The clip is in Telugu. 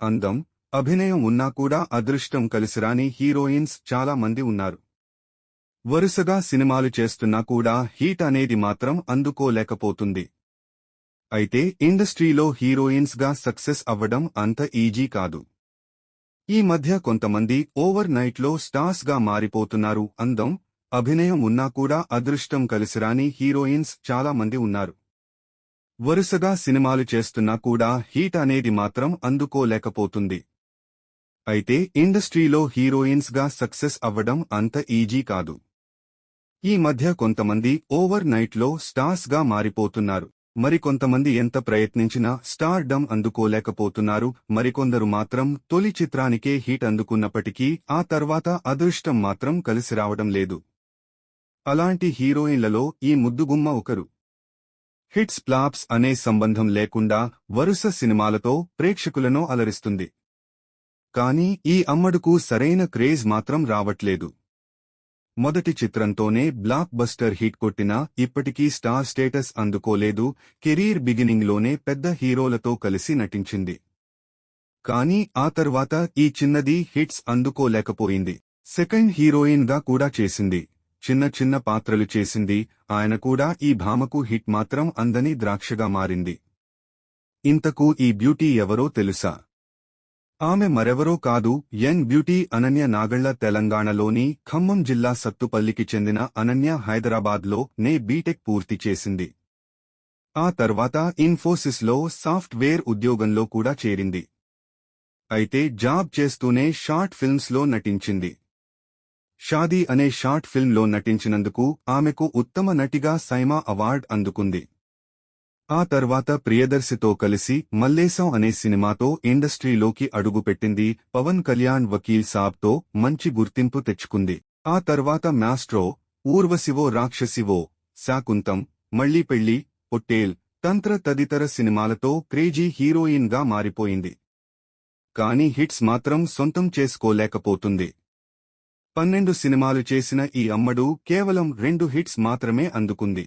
అందం అభినయం ఉన్నా కూడా అదృష్టం కలిసిరాని హీరోయిన్స్ చాలా మంది ఉన్నారు. వరుసగా సినిమాలు చేస్తున్నా కూడా హీట్ అనేది మాత్రం అందుకోలేకపోతుంది. అయితే ఇండస్ట్రీలో హీరోయిన్స్గా సక్సెస్ అవ్వడం అంత ఈజీ కాదు. ఈ మధ్య కొంతమంది ఓవర్ నైట్లో స్టార్స్గా మారిపోతున్నారు అందం అభినయం ఉన్నా కూడా అదృష్టం కలిసిరాని హీరోయిన్స్ చాలా మంది ఉన్నారు. వరుసగా సినిమాలు చేస్తున్నా కూడా హీట్ అనేది మాత్రం అందుకోలేకపోతుంది. అయితే ఇండస్ట్రీలో హీరోయిన్స్గా సక్సెస్ అవ్వడం అంత ఈజీ కాదు. ఈ మధ్య కొంతమంది ఓవర్ నైట్లో స్టార్స్గా స్టార్స్గా మారిపోతున్నారు. మరికొంతమంది ఎంత ప్రయత్నించినా స్టార్ డమ్ అందుకోలేకపోతున్నారు. మరికొందరు మాత్రం తొలి చిత్రానికే హీట్ అందుకున్నప్పటికీ ఆ తర్వాత అదృష్టం మాత్రం కలిసి రావడం లేదు. అలాంటి హీరోయిన్లలో ఈ ముద్దుగుమ్మ ఒకరు. హిట్స్ ప్లాప్స్ అనే సంబంధం లేకుండా వరుస సినిమాలతో ప్రేక్షకులను అలరిస్తుంది. కానీ ఈ అమ్మడుకు సరైన క్రేజ్ మాత్రం రావట్లేదు. మొదటి చిత్రంతోనే బ్లాక్ బస్టర్ హిట్ కొట్టినా ఇప్పటికీ స్టార్ స్టేటస్ అందుకోలేదు కెరీర్ బిగినింగ్లోనే పెద్ద హీరోలతో కలిసి నటించింది. కానీ ఆ తర్వాత ఈ చిన్నది హిట్స్ అందుకోలేకపోయింది. సెకండ్ హీరోయిన్గా కూడా చేసింది. చిన్న చిన్న పాత్రలు చేసింది. ఆయన కూడా ఈ భామకు హిట్ మాత్రం అందని ద్రాక్షగా మారింది. ఇంతకు ఈ బ్యూటీ ఎవరో తెలుసా? ఆమె మరెవరో కాదు. ఎన్ బ్యూటీ అనన్య నాగళ్ళ తెలంగాణలోని ఖమ్మం జిల్లా సత్తుపల్లికి చెందిన అనన్య హైదరాబాద్లో నే బీటెక్ పూర్తి చేసింది. ఆ తర్వాత ఇన్ఫోసిస్లో సాఫ్ట్వేర్ ఉద్యోగంలో కూడా చేరింది. అయితే జాబ్ చేస్తూనే షార్ట్ ఫిల్మ్స్లో నటించింది. షాదీ అనే షార్ట్ ఫిల్మ్లో నటించినందుకు ఆమెకు ఉత్తమ నటిగా సైమా అవార్డ్ అందుకుంది. ఆ తర్వాత ప్రియదర్శితో కలిసి మల్లేశం అనే సినిమాతో ఇండస్ట్రీలోకి అడుగుపెట్టింది పవన్ కళ్యాణ్ వకీల్ సాబ్తో మంచి గుర్తింపు తెచ్చుకుంది. ఆ తర్వాత మ్యాస్ట్రో ఊర్వశివో రాక్షసివో శాకుంతం మళ్ళీ పెళ్ళి పొట్టేల్ తంత్ర తదితర సినిమాలతో క్రేజీ హీరోయిన్గా మారిపోయింది. కాని హిట్స్ మాత్రం సొంతం చేసుకోలేకపోతుంది. పన్నెండు సినిమాలు చేసిన ఈ అమ్మడు కేవలం రెండు హిట్స్ మాత్రమే అందుకుంది.